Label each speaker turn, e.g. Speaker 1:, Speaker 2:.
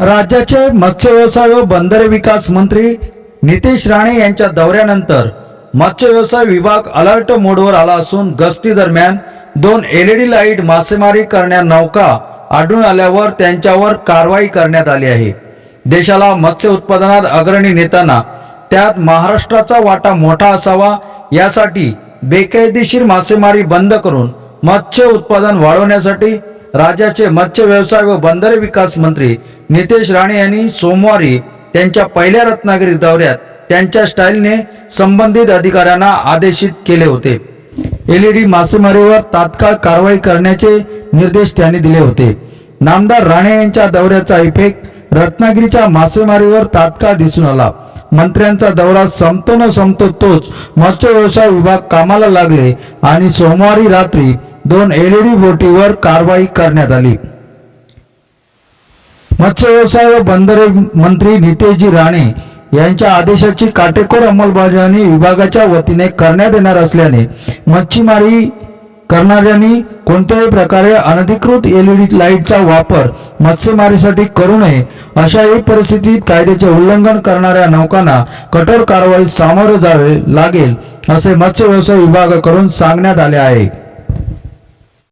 Speaker 1: राज्याचे मत्स्य व्यवसाय व बंदरे विकास मंत्री नितेश राणे यांच्या दौऱ्यानंतर मत्स्य व्यवसाय विभाग अलर्ट मोडवर आला असून गस्ती दरम्यान दोन एलईडी लाइट मासेमारी करण्या नौका आढळून आल्यावर त्यांच्यावर कारवाई करण्यात आली आहे. देशाला मत्स्य उत्पादनात अग्रणी नेताना त्यात महाराष्ट्राचा वाटा मोठा असावा यासाठी बेकायदेशीर मासेमारी बंद करून मत्स्य उत्पादन वाढवण्यासाठी राज्याचे मत्स्य व्यवसाय व बंदरे विकास मंत्री नितेश राणे यांनी सोमवारी त्यांच्या पहिल्या रत्नागिरी दौऱ्यात त्यांच्या स्टाईलने संबंधित अधिकाऱ्यांना आदेशित केले होते. एलईडी मासेमारीवर तात्काळ कारवाई करण्याचे निर्देश त्यांनी दिले होते. नामदार राणे यांच्या दौऱ्याचा इफेक्ट रत्नागिरीच्या मासेमारीवर तात्काळ दिसून आला. मंत्र्यांचा दौरा संपतो न संपतो तोच मत्स्य व्यवसाय विभाग कामाला लागले आणि सोमवारी रात्री दोन एलईडी बोटीवर कारवाई करण्यात आली. मत्स्य व्यवसाय व बंदरे मंत्री नितेशजी राणे यांच्या आदेशाची काटेकोर अंमलबजावणी विभागाच्या वतीने करण्यात येणार असल्याने मच्छीमारी करणाऱ्यांनी कोणत्याही प्रकारे अनधिकृत एलईडी लाईटचा वापर मत्स्यमारीसाठी करू नये अशाही परिस्थितीत कायद्याचे उल्लंघन करणाऱ्या नौकांना कठोर कारवाई सामोरे जावे लागेल असे मत्स्य व्यवसाय विभागाकडून सांगण्यात आले आहे.